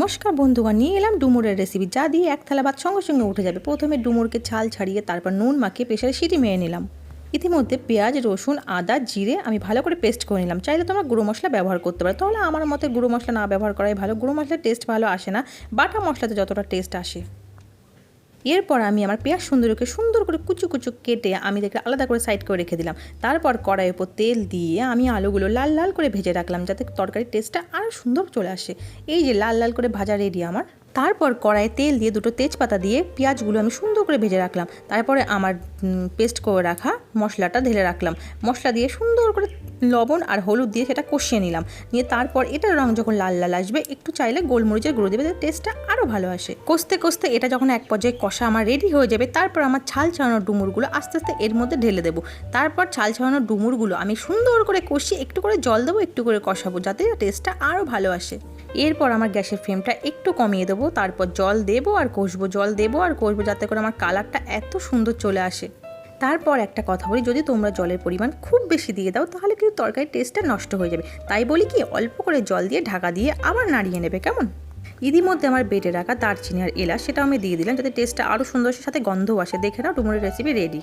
নমস্কার বন্ধুগণ, নিয়ে এলাম ডুমুরের রেসিপি যা দিয়ে এক থালা ভাত সঙ্গে সঙ্গে উঠে যাবে। প্রথমে ডুমুরকে ছাল ছাড়িয়ে তারপর নুন মাখিয়ে প্রেশারে সিটি মেরে নিলাম। ইতিমধ্যে পেঁয়াজ, রসুন, আদা, জিরে আমি ভালো করে পেস্ট করে নিলাম। চাইলে তোমরা গুঁড়ো মশলা ব্যবহার করতে পারো। তাহলে আমার মতে গুঁড়ো মশলা না ব্যবহার করাই ভালো। গুঁড়ো মশলার টেস্ট ভালো আসে না। বাটা মশলাতে যতটা টেস্ট আসে। এরপর আমি আমার পেঁয়াজ সুন্দরকে সুন্দর করে কুচু কুচু কেটে আমি দেখে আলাদা করে সাইড করে রেখে দিলাম। তারপর কড়াইয়ের উপর তেল দিয়ে আমি আলুগুলো লাল লাল করে ভেজে রাখলাম যাতে তরকারির টেস্টটা আরও সুন্দর চলে আসে। এই যে লাল লাল করে ভাজা রেডি আমার। তারপর কড়াইয়ে তেল দিয়ে দুটো তেজপাতা দিয়ে পেঁয়াজগুলো আমি সুন্দর করে ভেজে রাখলাম। তারপরে আমার পেস্ট করে রাখা মশলাটা ঢেলে রাখলাম। মশলা দিয়ে সুন্দর করে লবণ আর হলুদ দিয়ে সেটা কষিয়ে নিলাম। নিয়ে তারপর এটার রং যখন লাল লাল আসবে, একটু চাইলে গোলমরিচের গুঁড়ো দেবে টেস্টটা আরও ভালো আসে। কষতে কষতে এটা যখন এক পর্যায়ে কষা আমার রেডি হয়ে যাবে, তারপর আমার ছাল ছাড়ানোর ডুমুরগুলো আস্তে আস্তে এর মধ্যে ঢেলে দেবো। তারপর ছাল ছাড়ানোর ডুমুরগুলো আমি সুন্দর করে কষিয়ে একটু করে জল দেবো, একটু করে কষাবো, যাতে টেস্টটা আরও ভালো আসে। এরপর আমার গ্যাসের ফ্লেমটা একটু কমিয়ে দেবো, তারপর জল দেবো আর কষবো, জল দেবো আর কষবো, যাতে করে আমার কালারটা এত সুন্দর চলে আসে। তারপর একটা কথা বলি, যদি তোমরা জলের পরিমাণ খুব বেশি দিয়ে দাও, তাহলে কিন্তু তরকারির টেস্টটা নষ্ট হয়ে যাবে। তাই বলি কি, অল্প করে জল দিয়ে ঢাকা দিয়ে আবার নাড়িয়ে নেবে, কেমন? ইতিমধ্যে আমার বেটে রাখা দারচিনি আর এলাচ, সেটা আমি দিয়ে দিলাম, যাতে টেস্টটা আরও সুন্দর, সাথে গন্ধও আসে। দেখে নাও, ডুমুরের রেসিপি রেডি